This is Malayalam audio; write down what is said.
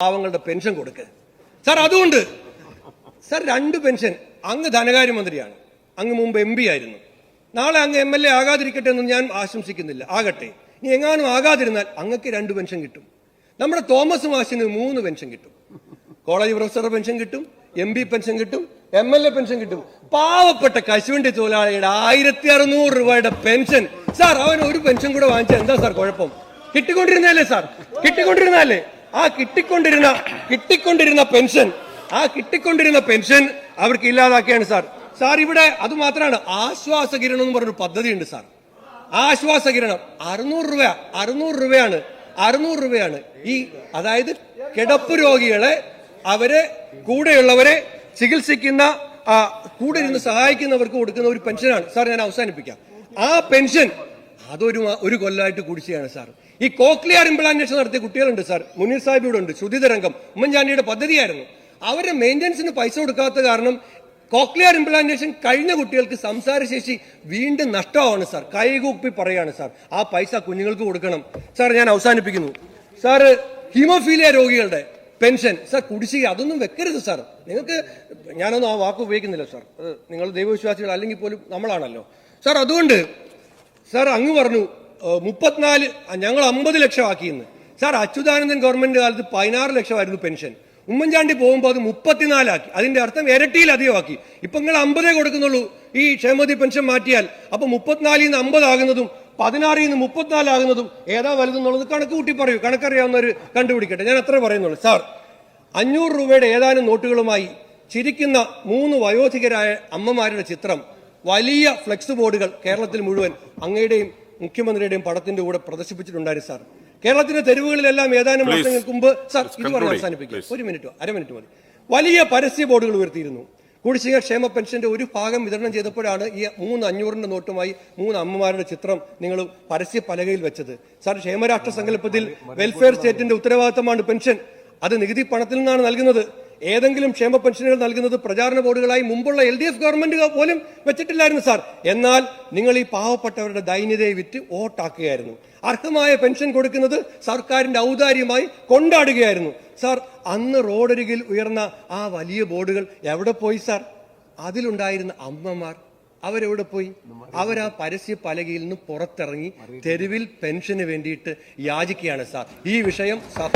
പാവങ്ങളുടെ പെൻഷൻ കൊടുക്കുക സാർ അതുകൊണ്ട്. സാർ രണ്ട് പെൻഷൻ. അങ്ങ് ധനകാര്യമന്ത്രിയാണ്. അങ്ങ് മുമ്പ് എം പി ആയിരുന്നു. നാളെ അങ്ങ് എം എൽ എ ആകാതിരിക്കട്ടെ എന്ന് ഞാൻ ആശംസിക്കുന്നില്ല. ആകട്ടെ. ഇനി എങ്ങാനും ആകാതിരുന്നാൽ അങ്ങക്ക് രണ്ട് പെൻഷൻ കിട്ടും. നമ്മുടെ തോമസ് മാഷിന് മൂന്ന് പെൻഷൻ കിട്ടും. കോളേജ് പ്രൊഫസറുടെ പെൻഷൻ കിട്ടും എം പി പെൻഷൻ കിട്ടും എം എൽ എ പെൻഷൻ കിട്ടും. പാവപ്പെട്ട കശുവണ്ടി തൊഴിലാളിയുടെ ആയിരത്തി അറുന്നൂറ് രൂപയുടെ പെൻഷൻ. സാർ അവൻ ഒരു പെൻഷൻ കൂടെ വാങ്ങിച്ചാൽ എന്താ സാർ കുഴപ്പം? കിട്ടിക്കൊണ്ടിരുന്നാലേ സാർ? കിട്ടിക്കൊണ്ടിരുന്നല്ലേ ആ കിട്ടിക്കൊണ്ടിരുന്ന കിട്ടിക്കൊണ്ടിരുന്ന പെൻഷൻ ആ കിട്ടിക്കൊണ്ടിരുന്ന പെൻഷൻ അവർക്ക് ഇല്ലാതാക്കിയാണ് സാർ. സാർ ഇവിടെ അത് മാത്രമാണ് ആശ്വാസ കിരണം എന്ന് പറഞ്ഞൊരു പദ്ധതി ഉണ്ട് സാർ. ആശ്വാസ കിരണം അറുന്നൂറ് രൂപ അറുന്നൂറ് രൂപയാണ് അറുന്നൂറ് രൂപയാണ്. ഈ അതായത് കിടപ്പ് രോഗികളെ അവരെ കൂടെയുള്ളവരെ ചികിത്സിക്കുന്ന കൂടെ ഇരുന്ന് സഹായിക്കുന്നവർക്ക് കൊടുക്കുന്ന ഒരു പെൻഷനാണ്. സാർ ഞാൻ അവസാനിപ്പിക്കാം. ആ പെൻഷൻ അതൊരു ഒരു കൊല്ലമായിട്ട് കുടിശ്ശിയാണ് സാർ. ഈ കോക്ലിയർ ഇംപ്ലാന്റേഷൻ നടത്തിയ കുട്ടികളുണ്ട് സാർ. മുനീർ സാഹിബ് ഇവിടെ ഉണ്ട് ശ്രുതി തരംഗം ഉമ്മൻചാണ്ടിയുടെ പദ്ധതിയായിരുന്നു. അവരെ മെയിന്റനൻസിന് പൈസ കൊടുക്കാത്ത കാരണം കോക്ലിയർ ഇംപ്ലാന്റേഷൻ കഴിഞ്ഞ കുട്ടികൾക്ക് സംസാരശേഷി വീണ്ടും നഷ്ടമാണ് സാർ. കൈകൂപ്പി പറയാണ് സാർ. ആ പൈസ കുഞ്ഞുങ്ങൾക്ക് കൊടുക്കണം. സാർ ഞാൻ അവസാനിപ്പിക്കുന്നു. സാർ ഹീമോഫീലിയ രോഗികളുടെ പെൻഷൻ സാർ കുടിശ്ശിക അതൊന്നും വെക്കരുത് സാർ. നിങ്ങൾക്ക് ഞാനൊന്നും ആ വാക്ക് ഉപയോഗിക്കുന്നില്ല സാർ. നിങ്ങൾ ദൈവവിശ്വാസികൾ അല്ലെങ്കിൽ പോലും നമ്മളാണല്ലോ. സാർ അതുകൊണ്ട് സാർ അങ്ങ് പറഞ്ഞു മുപ്പത്തിനാല് ഞങ്ങൾ അമ്പത് ലക്ഷം ആക്കിയെന്ന്. സാർ അച്യുതാനന്ദൻ ഗവൺമെന്റ് കാലത്ത് പതിനാറ് ലക്ഷമായിരുന്നു പെൻഷൻ. ഉമ്മൻചാണ്ടി പോകുമ്പോൾ അത് മുപ്പത്തിനാലാക്കി. അതിന്റെ അർത്ഥം ഇരട്ടിയിലധികമാക്കി. ഇപ്പൊ നിങ്ങൾ അമ്പതേ കൊടുക്കുന്നുള്ളൂ. ഈ ക്ഷേമതി പെൻഷൻ മാറ്റിയാൽ അപ്പൊ മുപ്പത്തിനാലിൽ നിന്ന് അമ്പതാകുന്നതും പതിനാറിൽ നിന്ന് മുപ്പത്തിനാലാകുന്നതും ഏതാ വലുതെന്നുള്ളത് കണക്ക് കൂട്ടി പറയൂ. ഒരു കണ്ടുപിടിക്കട്ടെ. ഞാൻ അത്രേ പറയുന്നുള്ളൂ. സാർ അഞ്ഞൂറ് രൂപയുടെ ഏതാനും നോട്ടുകളുമായി ചിരിക്കുന്ന മൂന്ന് വയോധികരായ അമ്മമാരുടെ ചിത്രം വലിയ ഫ്ലെക്സ് ബോർഡുകൾ കേരളത്തിൽ മുഴുവൻ അങ്ങയുടെയും മുഖ്യമന്ത്രിയുടെയും പടത്തിന്റെ കൂടെ പ്രദർശിപ്പിച്ചിട്ടുണ്ടായിരുന്നു സാർ. കേരളത്തിന്റെ തെരുവുകളിലെല്ലാം ഏതാനും മാസങ്ങൾക്ക് വർഷങ്ങൾക്ക് മുമ്പ് സാർ ഇത് പറഞ്ഞ് അവസാനിപ്പിക്കുക ഒരു മിനിറ്റോ അര മിനിറ്റ് മതി. വലിയ പരസ്യ ബോർഡുകൾ ഉയർത്തിയിരുന്നു. കുടിശ്ശിക ക്ഷേമ പെൻഷന്റെ ഒരു ഭാഗം വിതരണം ചെയ്തപ്പോഴാണ് ഈ മൂന്ന് അഞ്ഞൂറിന്റെ നോട്ടുമായി മൂന്ന് അമ്മമാരുടെ ചിത്രം നിങ്ങൾ പരസ്യ പലകയിൽ വെച്ചത്. സാർ ക്ഷേമരാഷ്ട്ര സങ്കല്പത്തിൽ വെൽഫെയർ സ്റ്റേറ്റിന്റെ ഉത്തരവാദിത്തമാണ് പെൻഷൻ. അത് നികുതി പണത്തിൽ നിന്നാണ് നൽകുന്നത്. ഏതെങ്കിലും ക്ഷേമ പെൻഷനുകൾ നൽകുന്നത് പ്രചാരണ ബോർഡുകളായി മുമ്പുള്ള എൽ ഡി എഫ് ഗവൺമെന്റ് പോലും വെച്ചിട്ടില്ലായിരുന്നു സാർ. എന്നാൽ നിങ്ങൾ ഈ പാവപ്പെട്ടവരുടെ ദൈന്യതയെ വിറ്റ് വോട്ടാക്കുകയായിരുന്നു. അർഹമായ പെൻഷൻ കൊടുക്കുന്നത് സർക്കാരിന്റെ ഔദാര്യമായി കൊണ്ടാടുകയായിരുന്നു. സാർ അന്ന് റോഡരികിൽ ഉയർന്ന ആ വലിയ ബോർഡുകൾ എവിടെ പോയി സാർ? അതിലുണ്ടായിരുന്ന അമ്മമാർ. അവരെവിടെ പോയി? അവരാ പരസ്യ പലകയിൽ നിന്ന് പുറത്തിറങ്ങി തെരുവിൽ പെൻഷന് വേണ്ടിയിട്ട് യാചിക്കുകയാണ് സാർ. ഈ വിഷയം സഭ